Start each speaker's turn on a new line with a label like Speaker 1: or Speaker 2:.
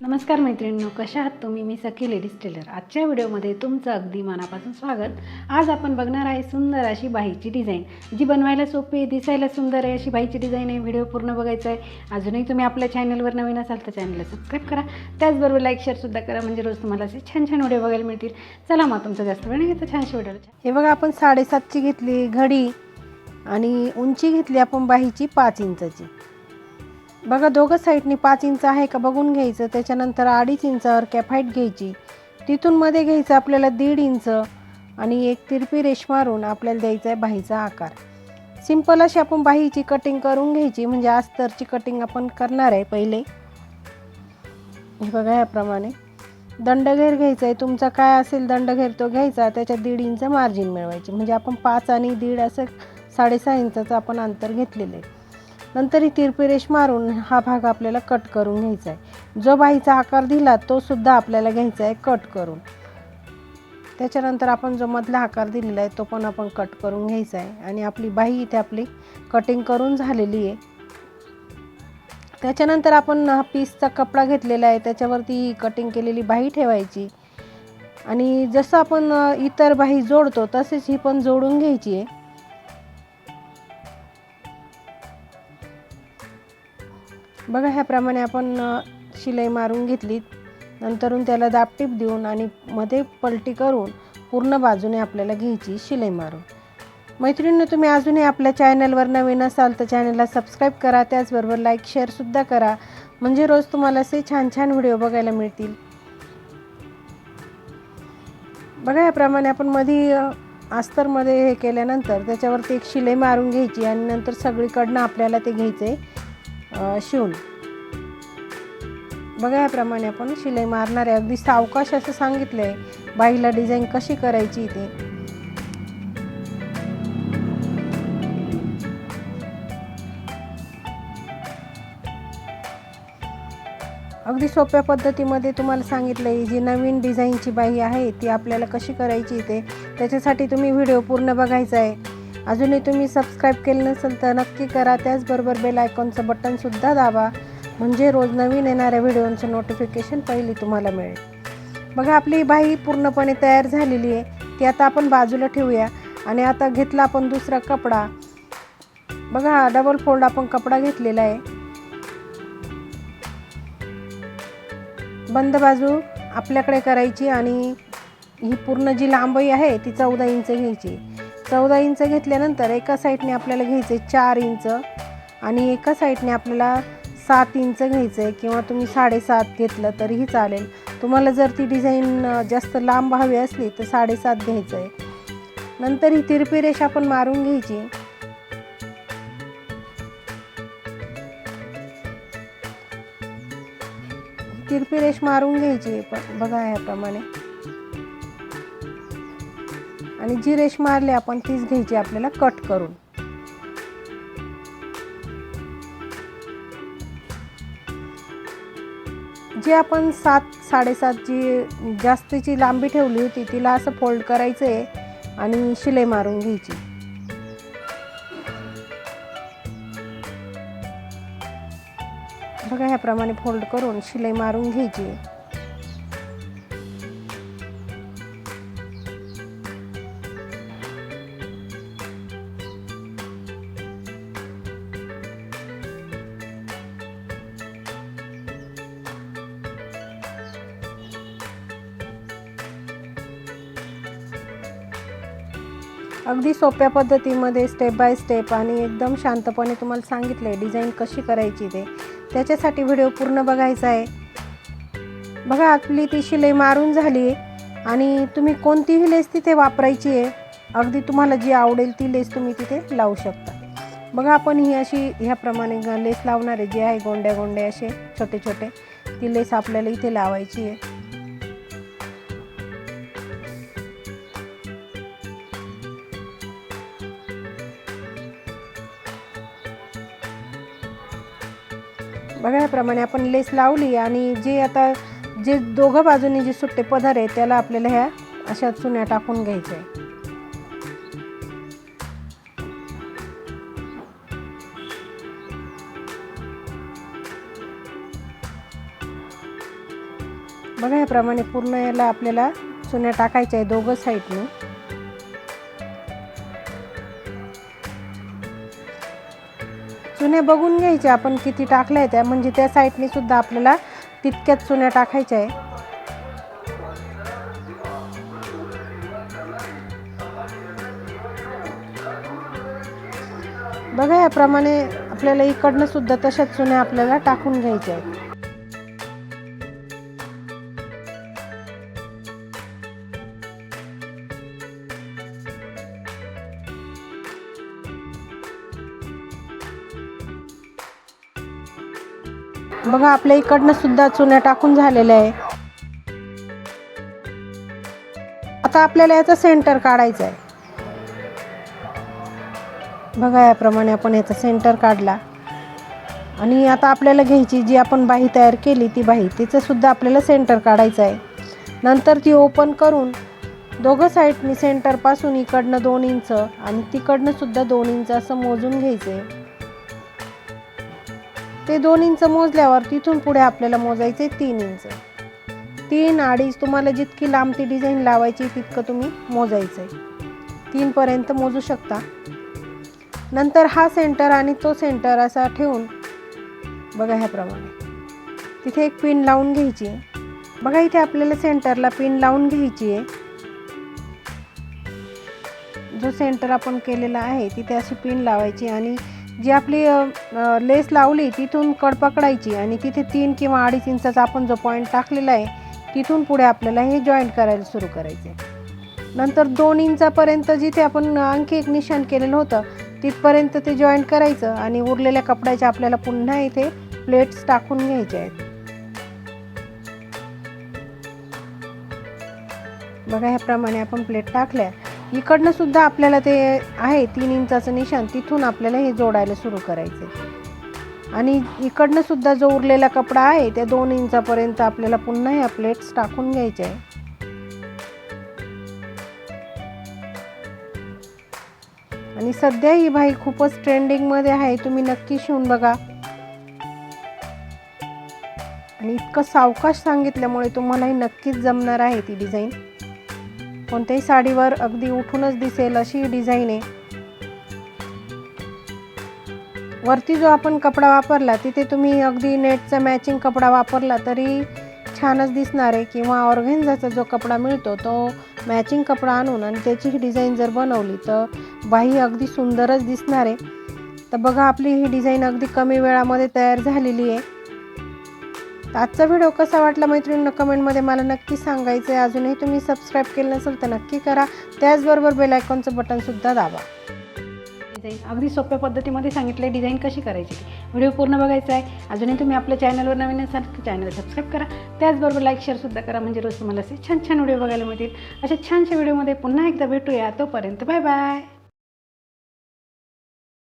Speaker 1: नमस्कार मैत्रिणींनो कशा आहात तुम्ही? मी सखी लेडीज टेलर. आजच्या व्हिडिओमध्ये तुमचं अगदी मनापासून स्वागत. आज आपण बघणार आहे सुंदर अशी बाईची डिझाईन. जी बनवायला सोपी आहे दिसायला सुंदर आहे अशी बाईची डिझाईन आहे. व्हिडिओ पूर्ण बघायचा आहे. अजूनही तुम्ही आपल्या चॅनलवर नवीन असाल तर चॅनलला सबस्क्राईब करा. त्याचबरोबर लाईक शेअरसुद्धा करा. म्हणजे रोज तुम्हाला असे छान छान व्हिडिओ बघायला मिळतील. चला मग तुमचा जास्त वेळ नाही घेतो छानशी व्हिडिओ
Speaker 2: हे बघा आपण साडेसातची घेतली घडी. आणि उंची घेतली आपण बाहीची पाच इंचाची. बघा दोघं साईडनी पाच इंच आहे का बघून घ्यायचं. त्याच्यानंतर अडीच इंचावर कॅफाईट घ्यायची. तिथून मध्ये घ्यायचं आपल्याला दीड इंच आणि एक तिरपी रेश मारून आपल्याला द्यायचा आहे बाहीचा आकार. सिंपल अशी आपण बाहीची कटिंग करून घ्यायची म्हणजे अस्तरची कटिंग आपण करणार आहे पहिले. हे बघा याप्रमाणे दंडघेर घ्यायचा आहे तुमचा काय असेल दंडघेर तो घ्यायचा त्याच्या दीड इंच मार्जिन मिळवायची. म्हणजे आपण पाच आणि दीड असं साडेसहा इंचाचं आपण अंतर घेतलेलं आहे. नंतर ही तिरपी रेष मारून हा भाग आपल्याला कट करून घ्यायचा आहे. जो बाईचा आकार दिला तो सुद्धा आपल्याला घ्यायचा आहे कट करून. त्याच्यानंतर आपण जो मधला आकार दिलेला आहे तो पण आपण कट करून घ्यायचा आहे. आणि आपली बाई इथे आपली कटिंग करून झालेली आहे. त्याच्यानंतर आपण हा पीसचा कपडा घेतलेला आहे. त्याच्यावरती कटिंग केलेली बाही ठेवायची. आणि जसं आपण इतर बाही जोडतो तसेच ही पण जोडून घ्यायची आहे. बघा ह्याप्रमाणे आपण शिलाई मारून घेतली. नंतरून त्याला दापटीप देऊन आणि मध्ये पलटी करून पूर्ण बाजूने आपल्याला घ्यायची शिलाई मारून. मैत्रिणींनो तुम्ही अजूनही आपल्या चॅनलवर नवीन असाल तर चॅनलला सबस्क्राईब करा त्याचबरोबर लाईक शेअरसुद्धा करा. म्हणजे रोज तुम्हाला असे छान छान व्हिडिओ बघायला मिळतील. बघा याप्रमाणे आपण मध्ये अस्तरमध्ये हे केल्यानंतर त्याच्यावरती एक शिलाई मारून घ्यायची आणि नंतर सगळीकडनं आपल्याला ते घ्यायचे. आहे शिवून. बघा याप्रमाणे आपण शिलाई मारणारे. अगदी सावकाश असं सांगितलं आहे बाईला डिझाईन कशी करायची ते. अगदी सोप्या पद्धतीमध्ये तुम्हाला सांगितलं आहे जी नवीन डिझाईनची बाई आहे ती आपल्याला कशी करायची ते. त्याच्यासाठी तुम्ही व्हिडिओ पूर्ण बघायचा आहे. अजूनही तुम्ही सबस्क्राईब केलं नसेल तर नक्की करा. त्याचबरोबर बेल आयकॉनचं बटनसुद्धा दाबा. म्हणजे रोज नवीन येणाऱ्या व्हिडिओचं नोटिफिकेशन पहिली तुम्हाला मिळेल. बघा आपली बाई पूर्णपणे तयार झालेली आहे. ती आता आपण बाजूला ठेवूया. आणि आता घेतला आपण दुसरा कपडा. बघा हा डबल फोल्ड आपण कपडा घेतलेला आहे. बंद बाजू आपल्याकडे करायची आणि ही पूर्ण जी लांबी आहे ती चौदा इंच घ्यायची. चौदा इंच घेतल्यानंतर एका साईडने आपल्याला घ्यायचं आहे चार इंच आणि एका साईडने आपल्याला सात इंच घ्यायचं आहे किंवा तुम्ही साडेसात घेतलं तरीही चालेल. तुम्हाला जर ती डिझाईन जास्त लांब हवी असली तर साडेसात घ्यायचं आहे नंतर ही तिरपी रेष आपण मारून घ्यायची. तिरपी रेष मारून घ्यायची प- बघा ह्याप्रमाणे. आणि जी रेश मारली आपण तीच घ्यायची आपल्याला कट करून. जी आपण सात साडेसात जी जास्तीची लांबी ठेवली होती तिला असं फोल्ड करायचं आहे आणि शिलाई मारून घ्यायची. बघा ह्याप्रमाणे फोल्ड करून शिलाई मारून घ्यायची. अगदी सोप्या पद्धतीमध्ये स्टेप बाय स्टेप आणि एकदम शांतपणे तुम्हाला सांगितलं आहे डिझाईन कशी करायची ते. त्याच्यासाठी व्हिडिओ पूर्ण बघायचा आहे. बघा आपली ती शिलाई मारून झाली आहे आणि तुम्ही कोणतीही लेस तिथे वापरायची आहे अगदी तुम्हाला जी आवडेल ती लेस तुम्ही तिथे लावू शकता. बघा आपण ही अशी ह्याप्रमाणे लेस लावणार आहे. जी आहे गोंड्या गोंड्या असे छोटे छोटे ती लेस आपल्याला इथे लावायची आहे. बघा ह्याप्रमाणे आपण लेस लावली आणि जे आता जे दोघं बाजूनी जे सुट्टे पदर आहे त्याला आपल्याला ह्या अशा चुन्या टाकून घ्यायच्या आहे बघा याप्रमाणे पूर्ण याला आपल्याला चुन्या टाकायच्या आहे दोघं साईडने. चुन्या बघून घ्यायच्या. आपण किती टाकल्या आहेत त्या. म्हणजे त्या साईडने सुद्धा आपल्याला तितक्याच चुन्या टाकायच्या आहे. बघा याप्रमाणे आपल्याला इकडनं सुद्धा तशाच चुन्या आपल्याला टाकून घ्यायच्या आहेत. बघा आपल्या इकडनं सुद्धा चुन्या टाकून झालेल्या आहे. आता आपल्याला याचा सेंटर काढायचा आहे. बघा याप्रमाणे आपण याचा सेंटर काढला. आणि आता आपल्याला घ्यायची जी आपण बाही तयार केली ती बाही तिचं सुद्धा आपल्याला सेंटर काढायचं आहे. नंतर ती ओपन करून दोघं साईडनी सेंटरपासून इकडनं दोन इंच आणि तिकडनं सुद्धा दोन इंच असं मोजून घ्यायचं आहे ते दोन इंच मोजल्यावर तिथून पुढे आपल्याला मोजायचे आहे तीन इंच. तीन अडीच तुम्हाला जितकी लांब ती डिझाईन लावायची तितकं तुम्ही मोजायचं आहे तीनपर्यंत मोजू शकता. नंतर हा सेंटर आणि तो सेंटर असा ठेवून बघा ह्याप्रमाणे. तिथे एक पिन लावून घ्यायची आहे. बघा इथे आपल्याला सेंटरला पिन लावून घ्यायची आहे. जो सेंटर आपण केलेला आहे तिथे अशी पिन लावायची आणि जी आपली लेस लावली तिथून कड पकडायची आणि तिथे तीन किंवा अडीच इंचाचा आपण जो पॉईंट टाकलेला आहे तिथून पुढे आपल्याला हे जॉईंट करायला सुरू करायचे. नंतर दोन इंचापर्यंत जिथे आपण आणखी एक निशाण केलेलं होतं तिथपर्यंत ते जॉईंट करायचं आणि उरलेल्या कपड्याच्या आपल्याला पुन्हा इथे प्लेट्स टाकून घ्यायच्या आहेत. बघा ह्याप्रमाणे आपण प्लेट टाकल्या. इकडनं सुद्धा आपल्याला ते आहे तीन इंचाचं निशाण तिथून आपल्याला हे जोडायला सुरू करायचं आणि इकडनं सुद्धा जो उरलेला कपडा आहे त्या दोन इंचापर्यंत आपल्याला पुन्हा ह्या प्लेट्स टाकून घ्यायच्या आहे. आणि सध्या ही बाई खूपच ट्रेंडिंगमध्ये आहे तुम्ही नक्की शिवून बघा. आणि इतकं सावकाश सांगितल्यामुळे तुम्हालाही नक्कीच जमणार आहे ती डिझाईन कोणत्याही साडीवर अगदी उठूनच दिसेल अशी डिझाईन आहे. वरती जो आपण कपडा वापरला तिथे तुम्ही अगदी नेटचा मॅचिंग कपडा वापरला तरी छानच दिसणार आहे. किंवा ऑर्गेन्झाचा जो कपडा मिळतो तो मॅचिंग कपडा आणून आणि त्याची ही डिझाईन जर बनवली तर बाही अगदी सुंदरच दिसणार आहे. तर बघा आपली ही डिझाईन अगदी कमी वेळामध्ये तयार झालेली आहे. आजचा व्हिडिओ कसा वाटला मैत्रिणींना कमेंटमध्ये मला नक्की सांगायचं आहे. अजूनही तुम्ही सबस्क्राईब केलं नसेल तर नक्की करा. त्याचबरोबर बेल आयकॉनचं बटनसुद्धा दाबा.
Speaker 1: डिझाईन अगदी सोप्या पद्धतीमध्ये सांगितलं डिझाईन कशी करायची व्हिडिओ पूर्ण बघायचा आहे. अजूनही तुम्ही आपल्या चॅनलवर नवीन असाल तर चॅनल सबस्क्राईब करा. त्याचबरोबर लाईक शेअरसुद्धा करा. म्हणजे रोज तुम्हाला असे छान छान व्हिडिओ बघायला मिळतील. अशा छानशा व्हिडिओमध्ये पुन्हा एकदा भेटूया. तोपर्यंत बाय बाय